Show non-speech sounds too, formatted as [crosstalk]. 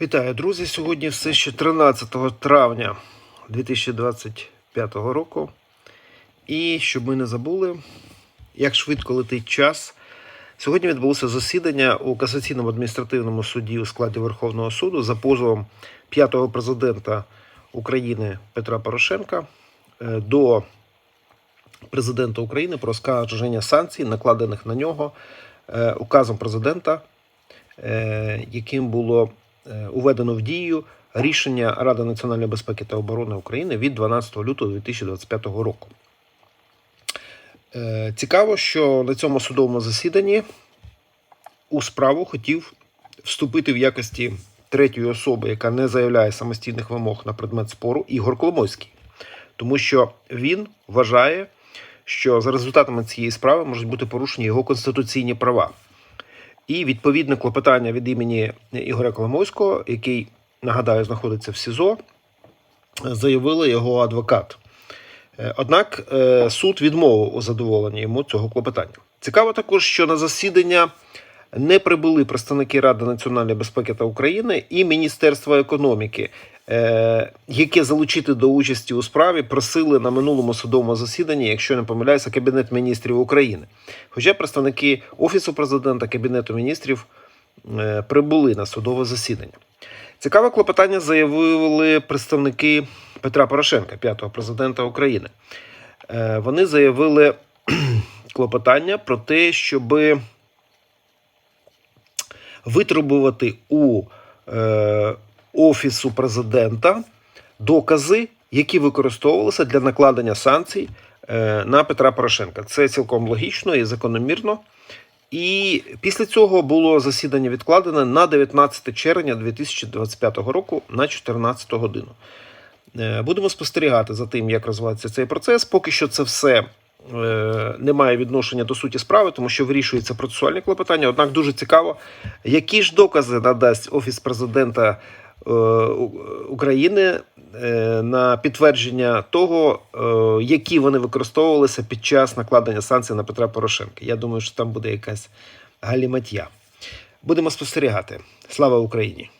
Вітаю, друзі! Сьогодні все ще 13 травня 2025 року. І щоб ми не забули, як швидко летить час. Сьогодні відбулося засідання у касаційному адміністративному суді у складі Верховного суду за позовом п'ятого президента України Петра Порошенка е, до президента України про оскарження санкцій, накладених на нього е, указом президента, е, яким було уведено в дію рішення Ради національної безпеки та оборони України від 12 лютого 2025 року. Е, Цікаво, що на цьому судовому засіданні у справу хотів вступити в якості третьої особи, яка не заявляє самостійних вимог на предмет спору, Ігор Коломойський. Тому що він вважає, що за результатами цієї справи можуть бути порушені його конституційні права. І відповідне клопотання від імені Ігоря Коломойського, який, нагадаю, знаходиться в СІЗО, заявили його адвокат. Е, Однак е, суд відмовив у задоволенні йому цього клопотання. Цікаво також, що на засідання не прибули представники Ради національної безпеки та України і Міністерства економіки, яке залучити до участі у справі просили на минулому судовому засіданні, якщо не помиляюся, Кабінет міністрів України. Хоча представники Офісу президента, Кабінету міністрів е, прибули на судове засідання. Цікаве клопотання заявили представники Петра Порошенка, п'ятого президента України. Е, Вони заявили [clears throat] клопотання про те, щоби витребувати у е, офісу президента докази, які використовувалися для накладення санкцій е, на Петра Порошенка. Це цілком логічно і закономірно. І після цього було засідання відкладене на 19 червня 2025 року на 14 годину. Е, Будемо спостерігати за тим, як розвивається цей процес. Поки що це все е, не має відношення до суті справи, тому що вирішується процесуальне клопотання. Однак дуже цікаво, які ж докази надасть Офіс президента України е, на підтвердження того, е, які вони використовувалися під час накладення санкцій на Петра Порошенка. Я думаю, що там буде якась галіматья. Будемо спостерігати. Слава Україні!